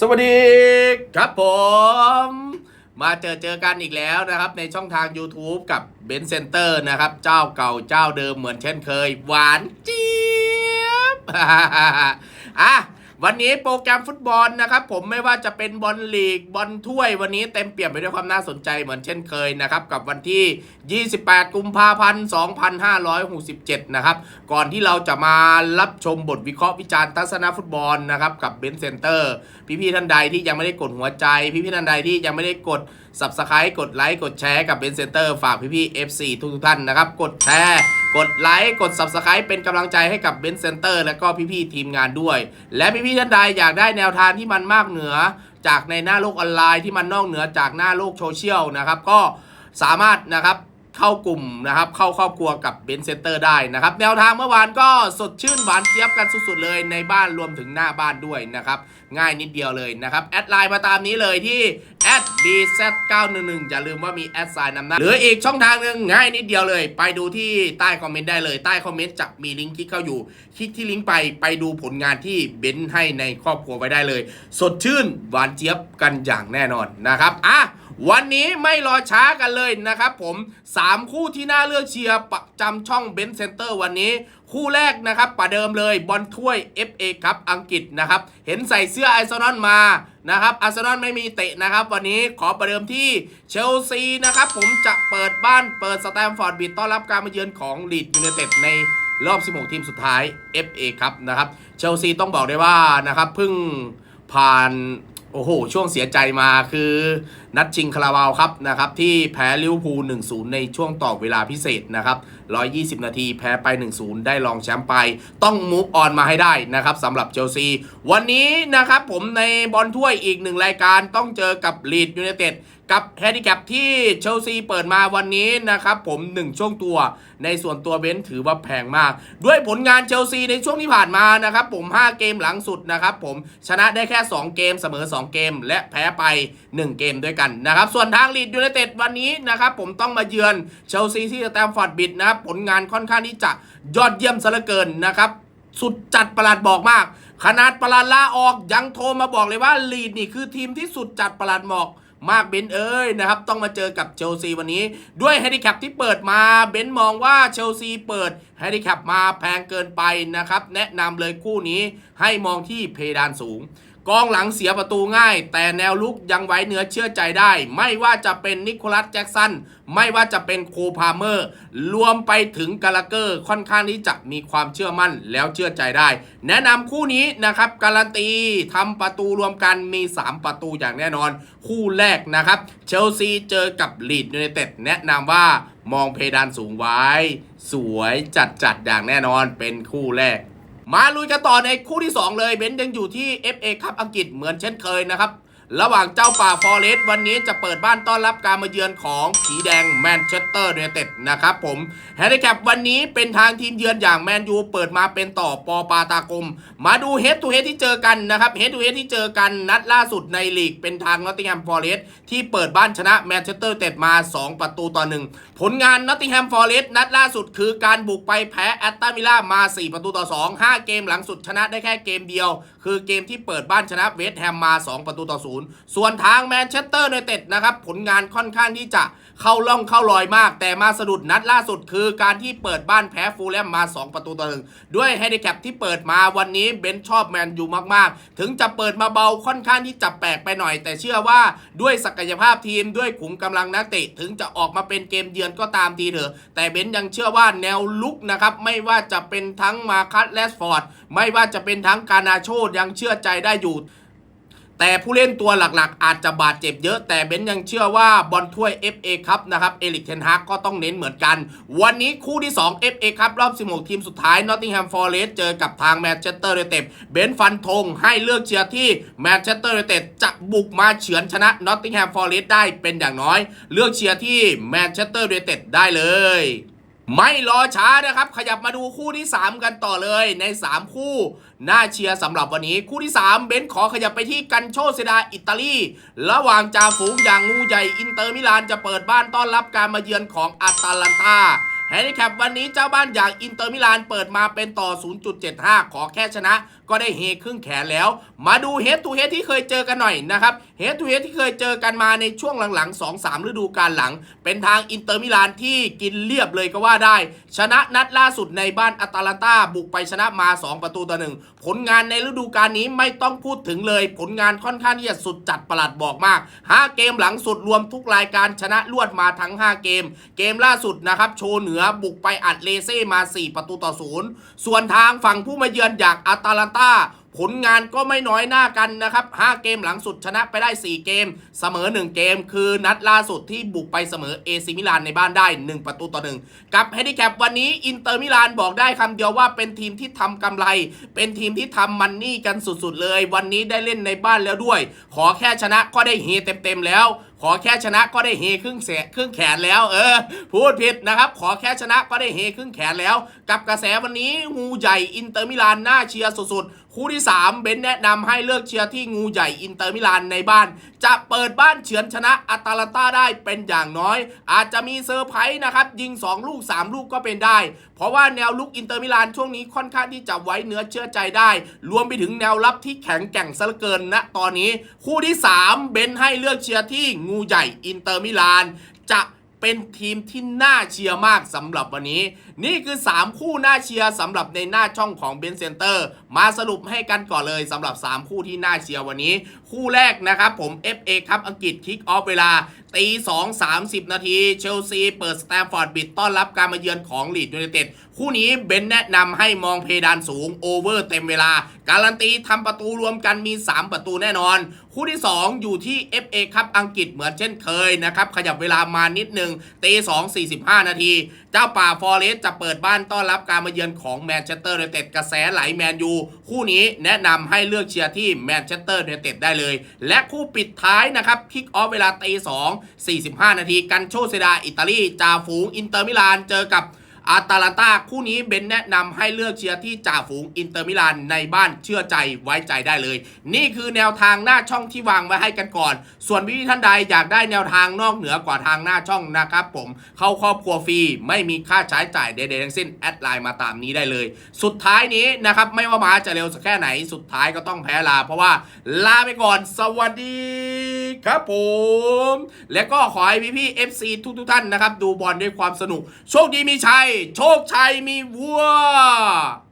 สวัสดีครับผม มาเจอเจอกันอีกแล้วนะครับ ในช่องทาง YouTube กับเบนเซนเตอร์นะครับ เจ้าเก่าเจ้าเดิมเหมือนเช่นเคย หวานเจี๊ยบอะ วันนี้โปรแกรมฟุตบอลนะครับผมไม่ว่าจะเป็นบอลลีกบอลถ้วย วันนี้เต็มเปี่ยมไปด้วยความน่าสนใจเหมือนเช่นเคยนะครับกับวันที่ 28 กุมภาพันธ์ 2567 นะครับก่อนที่เราจะมารับชมบทวิเคราะห์วิจารณ์ทัศนฟุตบอลนะครับกับเบนเซนเตอร์พี่ๆท่านใดที่ยังไม่ได้กดหัวใจ พี่ๆท่านใดที่ยังไม่ได้กด subscribe กดไลค์กดแชร์กับเบนเซนเตอร์ฝากพี่ๆ FC ทุกๆท่านนะครับ กดแชร์กดไลค์กด subscribe เป็นกำลังใจให้กับเบนเซนเตอร์และก็พี่ๆทีมงานด้วย และพี่ๆท่านใดอยากได้แนวทางที่มันมากเหนือ จากในหน้าโลกออนไลน์ที่มันนอกเหนือจากหน้าโลกโซเชียลนะครับ ก็สามารถนะครับเข้ากลุ่มนะครับเข้าครอบครัวกับเบนเซนเตอร์ได้นะครับ แนวทางเมื่อวานก็สดชื่นหวานเจี๊ยบกันสุดๆเลยในบ้านรวมถึงหน้าบ้านด้วยนะครับ ง่ายนิดเดียวเลยนะครับ แอดไลน์มาตามนี้เลยที่ @bz911 อย่าลืมว่ามีแอดไซน์นำหน้าหรืออีกช่องทางหนึ่งง่ายนิดเดียวเลย ไปดูที่ใต้คอมเมนต์ได้เลยใต้คอมเมนต์จะมีลิงก์คลิกเข้าอยู่ คลิกที่ลิงก์ไปไปดูผลงานที่เบนให้ในครอบครัวไว้ได้เลย สดชื่นหวานเจี๊ยบกันอย่างแน่นอนนะครับอะวันนี้ไม่รอช้ากันเลยนะครับผม 3 คู่ที่น่าเลือกเชียร์ประจำช่องเบนเซนเตอร์วันนี้ คู่แรกนะครับประเดิมเลยบอลถ้วย FA ครับอังกฤษนะครับ เห็นใส่เสื้อไอซอนอนมานะครับอาร์เซนอลไม่มีเตะนะครับ วันนี้ขอประเดิมที่เชลซีนะครับ ผมจะเปิดบ้านเปิดสแตมฟอร์ดบิดต้อนรับการมาเยือนของลีดยูไนเต็ดในรอบ 16 ทีมสุดท้าย FA ครับนะครับเชลซีต้องบอกได้ว่านะครับเพิ่งผ่านโอ้โห ช่วงเสียใจมาคือนัดชิงคาราบาวครับนะครับที่แพ้ลิเวอร์พูล1-0 ในช่วงต่อเวลาพิเศษนะครับ120 นาทีแพ้ไป 1-0 ได้รองแชมป์ไป ต้องมูฟออนมาให้ได้นะครับสำหรับเชลซี วันนี้นะครับผมในบอลถ้วยอีกหนึ่งรายการต้องเจอกับลีดยูไนเต็ดกับแฮนดิแคปที่เชลซีเปิดมาวันนี้นะครับผม 1 ช่วงตัว ในส่วนตัวเบนถือว่าแพงมาก ด้วยผลงานเชลซีในช่วงที่ผ่านมานะครับผม 5 เกมหลังสุดนะครับผมชนะได้แค่ 2 เกมเสมอ 2 เกม และแพ้ไป 1 เกมด้วยกันนะครับ ส่วนทางลีดยูไนเต็ดวันนี้นะครับผมต้องมาเยือนเชลซีที่สแตมฟอร์ดบิดนะครับ ผลงานค่อนข้างที่จะยอดเยี่ยมซะเหลือเกินนะครับ สุดจัดประหลาดบอกมาก ขนาดประหลาดลาออกยังโทรมาบอกเลยว่าลีดนี่คือทีมที่สุดจัดประหลาดบอกมากเบนเอ้ยนะครับ ต้องมาเจอกับเชลซีวันนี้ ด้วยแฮนดิแคปที่เปิดมาเบนมองว่าเชลซีเปิดแฮนดิแคปมาแพงเกินไปนะครับ แนะนำเลยคู่นี้ให้มองที่เพดานสูง กองหลังเสียประตูง่าย แต่แนวลุกยังไว้เนื้อเชื่อใจได้ ไม่ว่าจะเป็นนิโคลัสแจ็กสันไม่ว่าจะเป็นโคพาเมอร์ รวมไปถึงกาลาเกอร์ ค่อนข้างที่จะมีความเชื่อมั่นแล้วเชื่อใจได้ แนะนำคู่นี้นะครับ การันตีทำประตูรวมกันมี 3 ประตูอย่างแน่นอน คู่แรกนะครับ เชลซีเจอกับลีดยูไนเต็ดแนะนำว่ามองเพดานสูงไว้ สวยจัดจัดอย่างแน่นอนเป็นคู่แรก มาลุยกันต่อในคู่ที่ 2 เลยเบนซ์ยังอยู่ที่ FA ครับอังกฤษเหมือนเช่นเคยนะครับ ระหว่างเจ้าป่าฟอเรสต์วันนี้จะเปิดบ้านต้อนรับการมาเยือนของผีแดงแมนเชสเตอร์ยูไนเต็ดนะครับผมแฮนดิแคปวันนี้เป็นทางทีมเยือนอย่างแมนยูเปิดมาเป็นต่อปอปาตากลมมาดูเฮดทูเฮดที่เจอกันนะครับเฮดทูเฮดที่เจอกันนัดล่าสุดในลีกเป็นทางนอตติงแฮมฟอเรสต์ที่เปิดบ้านชนะแมนเชสเตอร์เต็ดมา 2 ประตูต่อหนึ่งผลงานนอตติงแฮมฟอเรสต์นัดล่าสุดคือการบุกไปแพ้แอตตันวิลล่ามา 4 ประตูต่อ 2 5 เกมหลังสุดชนะได้แค่เกมเดียว คือเกมที่เปิดบ้านชนะเวสต์แฮมมา 2 ประตูต่อ0ส่วนทางแมนเชสเตอร์ยูไนเต็ดนะครับผลงานค่อนข้างที่จะ เข้าล่องเข้าลอยมาก แต่มาสะดุดนัดล่าสุดคือการที่เปิดบ้านแพ้ฟูลแลมมา 2 ประตูต่อหนึ่งด้วยแฮนดิแคปที่เปิดมาวันนี้เบนชอบแมนยูมากๆ ถึงจะเปิดมาเบาค่อนข้างที่จะแปลกไปหน่อย แต่เชื่อว่าด้วยศักยภาพทีมด้วยขุมกำลังนักเตะถึงจะออกมาเป็นเกมเยือนก็ตามทีเถอะ แต่เบนยังเชื่อว่าแนวลุกนะครับไม่ว่าจะเป็นทั้งมาคัสแลสฟอร์ดไม่ว่าจะเป็นทั้งกานาโชยังเชื่อใจได้อยู่ แต่ผู้เล่นตัวหลักๆ อาจจะบาดเจ็บเยอะ แต่เบนซ์ยังเชื่อว่าบอลถ้วย FA ครับนะครับเอลิกเทนฮากก็ต้องเน้นเหมือนกัน วันนี้คู่ที่ 2 FA ครับรอบ 16 ทีมสุดท้ายนอตติงแฮมฟอร์เรสเจอกับทางแมนเชสเตอร์ยูไนเต็ดเบนซ์ฟันธงให้เลือกเชียร์ที่แมนเชสเตอร์ยูไนเต็ดจะบุกมาเฉือนชนะนอตติงแฮมฟอร์เรสได้เป็นอย่างน้อย เลือกเชียร์ที่แมนเชสเตอร์ยูไนเต็ดได้เลย ไม่รอช้านะครับ ขยับมาดูคู่ที่ 3 กันต่อเลยใน 3 คู่ น่าเชียร์สำหรับวันนี้ คู่ที่ 3 เบนซ์ขอขยับไปที่กันโชเซดาอิตาลี ระหว่างจ่าฝูงอย่างงูใหญ่อินเตอร์มิลานจะเปิดบ้านต้อนรับการมาเยือนของอาตาลันตาแฮนดิแคปวันนี้เจ้าบ้านอย่างอินเตอร์มิลานเปิดมาเป็นต่อ 0.75 ขอแค่ชนะ ก็ได้เฮครึ่งแขนแล้ว มาดูเฮดทูเฮดที่เคยเจอกันหน่อยนะครับเฮดทูเฮดที่เคยเจอกันมาในช่วงหลังๆ 2-3 ฤดูกาลหลัง เป็นทางอินเตอร์มิลานที่กินเรียบเลยก็ว่าได้ ชนะนัดล่าสุดในบ้านอัตาลันตาบุกไปชนะมา 2 ประตูต่อหนึ่งผลงานในฤดูกาลนี้ไม่ต้องพูดถึงเลย ผลงานค่อนข้างที่จะสุดจัดประหลัดบอกมาก 5 เกมหลังสุดรวมทุกรายการชนะรวดมาทั้ง 5 เกม เกมล่าสุดนะครับโชว์เหนือบุกไปอัดเลเซ่มา 4 ประตูต่อศูนย์ส่วนทางฝั่งผู้มาเยือนจากอัตาลันตา Ah, ผลงานก็ไม่น้อยหน้ากันนะครับ 5 เกมหลังสุดชนะไปได้ 4 เกม เสมอ 1 เกม คือนัดล่าสุดที่บุกไปเสมอเอซิมิลานในบ้านได้ 1 ประตูต่อ 1 กับเฮดิแคปวันนี้อินเตอร์มิลานบอกได้คำเดียวว่าเป็นทีมที่ทำกำไร เป็นทีมที่ทำมันนี่กันสุดๆเลย วันนี้ได้เล่นในบ้านแล้วด้วย ขอแค่ชนะก็ได้เฮเต็มๆแล้วขอแค่ชนะก็ได้เฮครึ่งแสครึ่งแขนแล้วเออ พูดผิดนะครับ ขอแค่ชนะก็ได้เฮครึ่งแขนแล้ว กับกระแสวันนี้งูใหญ่อินเตอร์มิลานน่าเชียร์สุดๆ คู่ที่ 3 เบนแนะนำให้เลือกเชียร์ที่งูใหญ่อินเตอร์มิลานในบ้าน จะเปิดบ้านเฉือนชนะอัตาลันตาได้เป็นอย่างน้อย อาจจะมีเซอร์ไพรส์นะครับ ยิง 2 ลูก 3 ลูกก็เป็นได้ เพราะว่าแนวลุกอินเตอร์มิลานช่วงนี้ค่อนข้างที่จะไว้เนื้อเชื่อใจได้ รวมไปถึงแนวรับที่แข็งแกร่งซะเหลือเกินณตอนนี้ คู่ที่ 3 เบนให้เลือกเชียร์ที่งูใหญ่อินเตอร์มิลานจะ เป็นทีมที่น่าเชียร์มากสำหรับวันนี้ นี่คือ 3 คู่น่าเชียร์สำหรับในหน้าช่องของเบนเซนเตอร์มาสรุปให้กันก่อนเลยสำหรับ 3 คู่ที่น่าเชียร์วันนี้ คู่แรกนะครับผม FA ครับอังกฤษคิกออฟเวลา ตี2 30นาที เชลซีเปิดสแตมฟอร์ดบิดต้อนรับการมาเยือนของลีดยูไนเต็ดคู่นี้เบนแนะนำให้มองเพดานสูงโอเวอร์เต็มเวลา การันตีทำประตูรวมกันมี 3 ประตูแน่นอน คู่ที่ 2 อยู่ที่ FA ครับอังกฤษเหมือนเช่นเคยนะครับ ขยับเวลามานิดหนึ่งตี2 45นาที เจ้าป่าฟอเรสต์จะเปิดบ้านต้อนรับการมาเยือนของแมนเชสเตอร์ยูไนเต็ดกระแสไหลแมนยูคู่นี้แนะนำให้เลือกเชียร์ที่แมนเชสเตอร์ยูไนเต็ดได้เลย และคู่ปิดท้ายนะครับคิกออฟเวลาตี2 45 นาที กันโชเซดา อิตาลีจ่าฝูง อินเตอร์มิลาน เจอกับ อาตาลันตาคู่นี้เบนแนะนำให้เลือกเชียร์ที่จ่าฝูงอินเตอร์มิลานในบ้านเชื่อใจไว้ใจได้เลย นี่คือแนวทางหน้าช่องที่วางไว้ให้กันก่อน ส่วนพี่ท่านใดอยากได้แนวทางนอกเหนือกว่าทางหน้าช่องนะครับผมเข้าครอบครัวฟรีไม่มีค่าใช้จ่ายใดๆทั้งสิ้นแอดไลน์มาตามนี้ได้เลย สุดท้ายนี้นะครับไม่ว่ามาจะเร็วสักแค่ไหนสุดท้ายก็ต้องแพ้ลา เพราะว่าลาไปก่อน สวัสดีครับผม และก็ขอให้พี่ๆ FC ทุกๆท่านนะครับ ดูบอลด้วยความสนุก โชคดีมีชัยโชคชัยมีวัว